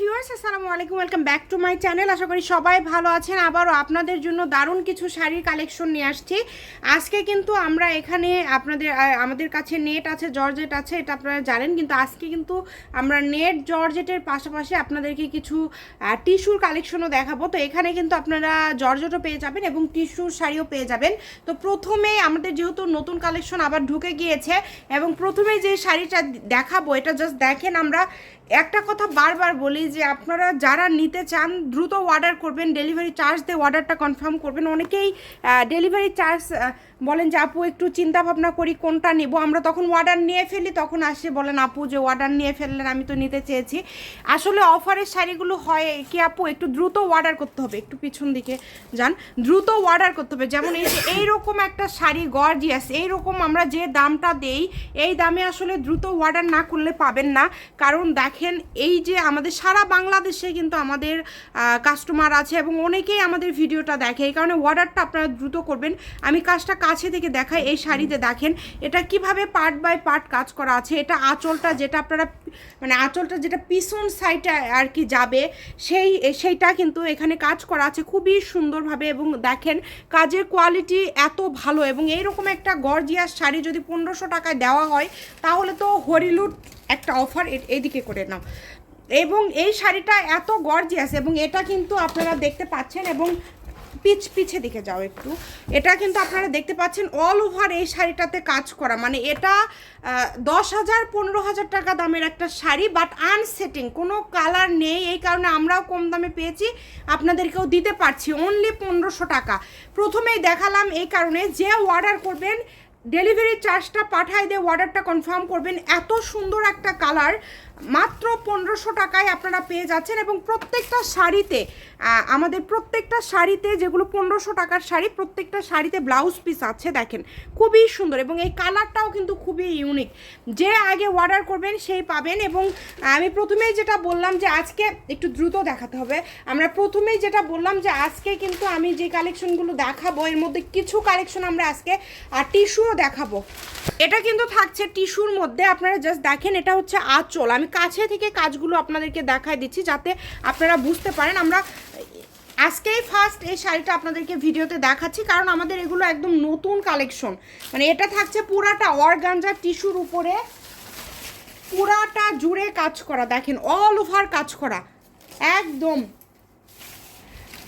Viewers আসসালামু আলাইকুম welcome back to my channel আশা করি সবাই ভালো আছেন। আবারও আপনাদের জন্য দারুণ কিছু শাড়ির কালেকশন নিয়ে আসছি। আজকে কিন্তু আমরা এখানে আপনাদের আমাদের কাছে নেট আছে, জর্জেট আছে, এটা আপনারা জানেন, কিন্তু আজকে কিন্তু আমরা নেট জর্জেটের পাশাপাশি আপনাদেরকে কিছু টিস্যুর কালেকশনও দেখাবো। তো এখানে কিন্তু আপনারা জর্জেটও পেয়ে যাবেন এবং টিস্যুর শাড়িও পেয়ে যাবেন। তো প্রথমে আমাদের যেহেতু নতুন কালেকশন আবার ঢুকে গিয়েছে, এবং প্রথমে যে শাড়িটা দেখাবো, এটা জাস্ট দেখেন আমরা। একটা কথা বারবার বলি যে আপনারা যারা নিতে চান, দ্রুত অর্ডার করবেন ডেলিভারি চার্জ দিয়ে অর্ডারটা কনফার্ম করবেন। অনেকেই ডেলিভারি চার্জ বলেন যে, আপু, একটু চিন্তা ভাবনা করি, কোনটা নেব? আমরা তখন অর্ডার নিয়ে ফেলি, তখন আসে বলেন, আপু, যে অর্ডার নিয়ে ফেললেন, আমি তো নিতে চেয়েছি। আসলে অফারের শাড়িগুলো হয় কি, আপু, একটু দ্রুত অর্ডার করতে হবে, একটু পিছন দিকে যান। দ্রুত অর্ডার করতে হবে, যেমন এই যে, এইরকম একটা শাড়ি গর্জিয়াস এইরকম আমরা যে দামটা দেই, এই দামে আসলে দ্রুত অর্ডার না করলে পাবেন না। কারণ দেখেন এই যে আমাদের সারা বাংলাদেশে কিন্তু আমাদের কাস্টমার আছে এবং অনেকেই আমাদের ভিডিওটা দেখে, এই কারণে অর্ডারটা আপনারা দ্রুত করবেন। আমি কাজটা কাছে থেকে দেখাই, এই শাড়িতে দেখেন, এটা কীভাবে পার্ট বাই পার্ট কাজ করা আছে, এটা আঁচলটা যেটা আপনারা মানে আঁচলটা যেটা পিছন সাইডে আর কি যাবে, সেই, সেইটা কিন্তু এখানে কাজ করা আছে খুবই সুন্দরভাবে এবং দেখেন কাজের কোয়ালিটি এত ভালো এবং এইরকম একটা গর্জিয়াস শাড়ি যদি পনেরোশো টাকায় দেওয়া হয়, তাহলে তো হরিলুট একটা অফার এদিকে করে নাও। এবং এই শাড়িটা এত গর্জিয়াস এবং এটা কিন্তু আপনারা দেখতে পাচ্ছেন এবং পিছ পিছে দিকে যাও একটু। এটা কিন্তু আপনারা দেখতে পাচ্ছেন অল ওভার এই শাড়িটাতে কাজ করা। মানে এটা দশ হাজার, পনেরো হাজার টাকা দামের একটা শাড়ি বাট আনসেটিং কোনো কালার নেই। এই কারণে আমরাও কম দামে পেয়েছি, আপনাদেরকেও দিতে পারছি। অনলি পনেরোশো টাকা। প্রথমেই দেখালাম এই কারণে যে অর্ডার করবেন ডেলিভারি চার্জটা পাঠায় দিয়ে অর্ডারটা কনফার্ম করবেন। এত সুন্দর একটা কালার মাত্র পনেরোশো টাকায় আপনারা পেয়ে যাচ্ছেন এবং প্রত্যেকটা শাড়িতে আমাদের প্রত্যেকটা শাড়িতে যেগুলো পনেরোশো টাকার শাড়ি, প্রত্যেকটা শাড়িতে ব্লাউজ পিস আছে দেখেন, খুবই সুন্দর এবং এই কালারটাও কিন্তু খুবই ইউনিক যে আগে অর্ডার করবেন সেই পাবেন এবং আমি প্রথমেই যেটা বললাম যে আজকে একটু দ্রুত দেখাতে হবে। আমরা প্রথমেই যেটা বললাম যে আজকে কিন্তু আমি যে কালেকশনগুলো দেখাবো, এর মধ্যে কিছু কালেকশন আমরা আজকে আর টিস্যুও দেখাবো। এটা কিন্তু থাকছে টিস্যুর মধ্যে, আপনারা জাস্ট দেখেন, এটা হচ্ছে আঁচল। আমি কাছে থেকে কাজগুলো আপনাদেরকে দেখায় দিচ্ছি যাতে আপনারা বুঝতে পারেন। আমরা আজকেই ফার্স্ট এই শাড়িটা আপনাদেরকে ভিডিওতে দেখাচ্ছি কারণ আমাদের এগুলো একদম নতুন কালেকশন মানে এটা থাকছে পুরাটা অর্গানজা টিস্যুর উপরে পুরাটা জুড়ে কাজ করা। দেখেন অল ওভার কাজ করা। একদম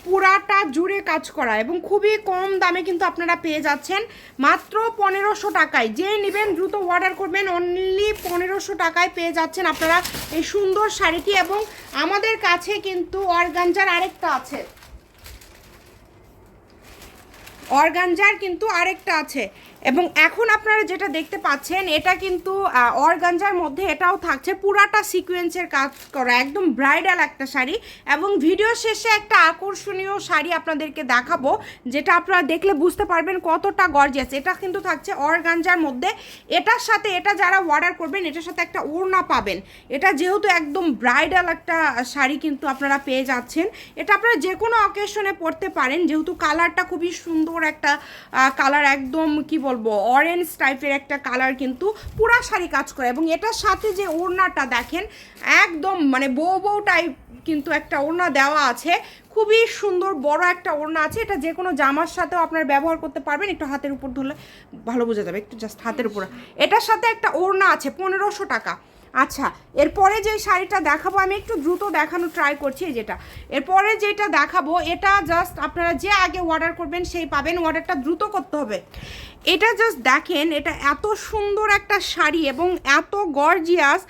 পুরাটা জুড়ে কাজ করা এবং খুবই কম দামে কিন্তু আপনারা পেয়ে যাচ্ছেন। মাত্র পনেরোশো টাকায় যে নেবেন দ্রুত অর্ডার করবেন অনলি পনেরোশো টাকায় পেয়ে যাচ্ছেন আপনারা এই সুন্দর শাড়িটি এবং আমাদের কাছে কিন্তু অর্গানজার আরেকটা আছে। অর্গানজার কিন্তু আরেকটা আছে। এবং এখন আপনারা যেটা দেখতে পাচ্ছেন, এটা কিন্তু অর্গানজার মধ্যে এটাও থাকছে। পুরাটা সিকোয়েন্সের কাজ করা, একদম ব্রাইডাল একটা শাড়ি এবং ভিডিও শেষে একটা আকর্ষণীয় শাড়ি আপনাদেরকে দেখাবো, যেটা আপনারা দেখলে বুঝতে পারবেন কতটা গর্জিয়াস এটা কিন্তু থাকছে অর্গানজার মধ্যে। এটার সাথে, এটা যারা অর্ডার করবেন, এটার সাথে একটা ওড়না পাবেন। এটা যেহেতু একদম ব্রাইডাল একটা শাড়ি কিন্তু আপনারা পেয়ে যাচ্ছেন। এটা আপনারা যে কোনো অকেশনে পরতে পারেন, যেহেতু কালারটা খুবই সুন্দর একটা কালার একদম কি বলব অরেঞ্জ টাইপের একটা কালার কিন্তু পুরা শাড়ি কাজ করে এবং এটার সাথে যে ওড়নাটা দেখেন, একদম মানে বউ বউ টাইপ কিন্তু একটা ওড়না দেওয়া আছে। খুবই সুন্দর বড় একটা ওড়না আছে। এটা যে কোনো জামার সাথেও আপনার ব্যবহার করতে পারবেন। একটু হাতের উপর ধরলে ভালো বোঝা যাবে, একটু জাস্ট হাতের উপর। এটার সাথে একটা ওড়না আছে, পনেরোশো টাকা। আচ্ছা এরপরে যে শাড়িটা দেখাবো, আমি একটু দ্রুত দেখানো ট্রাই করছি যেটা। এরপরে যেটা দেখাবো, এটা জাস্ট আপনারা যে আগে অর্ডার করবেন, সেই পাবেন। অর্ডারটা দ্রুত করতে হবে। এটা জাস্ট দেখেন, এটা এত সুন্দর একটা শাড়ি এবং এত গর্জিয়াস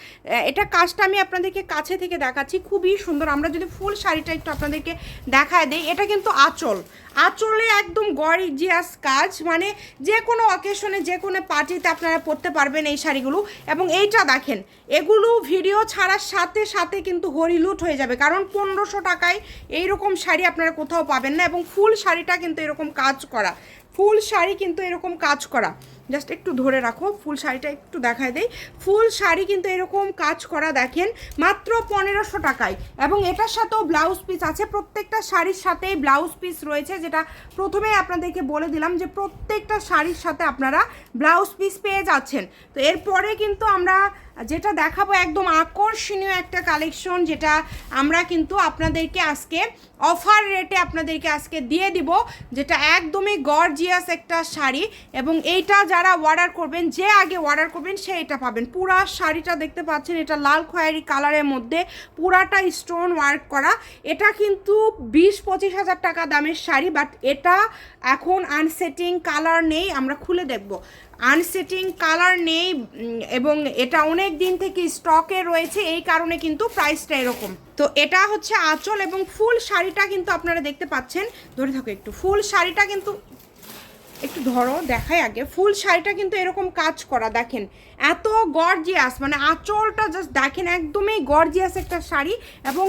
এটা কাজটা আমি আপনাদেরকে কাছে থেকে দেখাচ্ছি, খুবই সুন্দর। আমরা যদি ফুল শাড়িটা একটু আপনাদেরকে দেখায় দিই, এটা কিন্তু আঁচল। আঁচলে একদম গর্জিয়াস কাজ মানে যে কোনো অকেশনে যে কোনো পার্টিতে আপনারা পরতে পারবেন এই শাড়িগুলো। এবং এইটা দেখেন, এগুলো ভিডিও ছাড়ার সাথে সাথে কিন্তু হরিলুট হয়ে যাবে। কারণ পনেরোশো টাকায় এইরকম শাড়ি আপনারা কোথাও পাবেন না এবং ফুল শাড়িটা কিন্তু এরকম কাজ করা। ফুল শাড়ি কিন্তু এরকম কাজ করা। জাস্ট একটু ধরে রাখো, ফুল শাড়িটা একটু দেখায় দেই। ফুল শাড়ি কিন্তু এরকম কাজ করা দেখেন, মাত্র পনেরোশো টাকায়। এবং এটার সাথেও ব্লাউজ পিস আছে। প্রত্যেকটা শাড়ির সাথেই ব্লাউজ পিস রয়েছে, যেটা প্রথমেই আপনাদেরকে বলে দিলাম যে প্রত্যেকটা শাড়ির সাথে আপনারা ব্লাউজ পিস পেয়ে যাচ্ছেন। তো এরপরে কিন্তু আমরা যেটা দেখাবো একদম আকর্ষণীয় একটা কালেকশন যেটা আমরা কিন্তু আপনাদেরকে আজকে অফার রেটে আপনাদেরকে আজকে দিয়ে দিব, যেটা একদমই গর্জিয়াস একটা শাড়ি। এবং এইটা যারা অর্ডার করবেন, যে আগে অর্ডার করবেন, সে এটা পাবেন। পুরা শাড়িটা দেখতে পাচ্ছেন, এটা লাল খয়েরি কালারের মধ্যে, পুরাটা স্টোন ওয়ার্ক করা। এটা কিন্তু বিশ পঁচিশ হাজার টাকা দামের শাড়ি বাট এটা এখন আনসেটিং কালার নেই, আমরা খুলে দেখব। আনসেটিং কালার নেই এবং এটা অনেক দিন থেকে স্টকে রয়েছে, এই কারণে কিন্তু প্রাইসটা এরকম। তো এটা হচ্ছে আঁচল এবং ফুল শাড়িটা কিন্তু আপনারা দেখতে পাচ্ছেন। ধরে থাকো একটু, ফুল শাড়িটা কিন্তু একটু ধরো, দেখাই আগে। ফুল শাড়িটা কিন্তু এরকম কাজ করা, দেখেন। এত গর্জিয়াস মানে আঁচলটা জাস্ট দেখেন, একদমই গর্জিয়াস একটা শাড়ি। এবং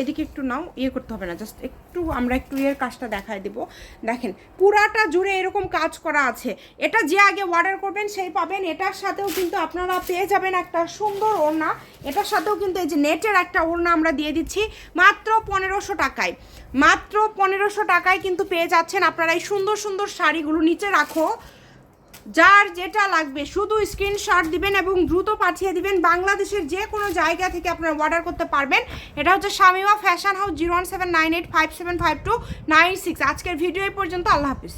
এদিকে একটু নাও ইয়ে করতে হবে না জাস্ট একটু আমরা একটু ইয়ের কাজটা দেখাই দেব। দেখেন, পুরাটা জুড়ে এরকম কাজ করা আছে। এটা যে আগে অর্ডার করবেন, সেই পাবেন। এটার সাথেও কিন্তু আপনারা পেয়ে যাবেন একটা সুন্দর ওড়না। এটার সাথেও কিন্তু এই যে নেটের একটা ওড়না আমরা দিয়ে দিচ্ছি, মাত্র পনেরোশো টাকায়। মাত্র পনেরোশো টাকায় কিন্তু পেয়ে যাচ্ছেন আপনারা এই সুন্দর সুন্দর শাড়িগুলো। নিচে রাখো। যার যেটা লাগবে, শুধু স্ক্রিনশট দিবেন এবং দ্রুত পাঠিয়ে দিবেন। বাংলাদেশের যে কোনো জায়গা থেকে আপনারা অর্ডার করতে পারবেন। এটা হচ্ছে Shamima fashion house zero one seven nine eight five seven five two nine six আজকের ভিডিও এই পর্যন্ত, আল্লাহ হাফিজ।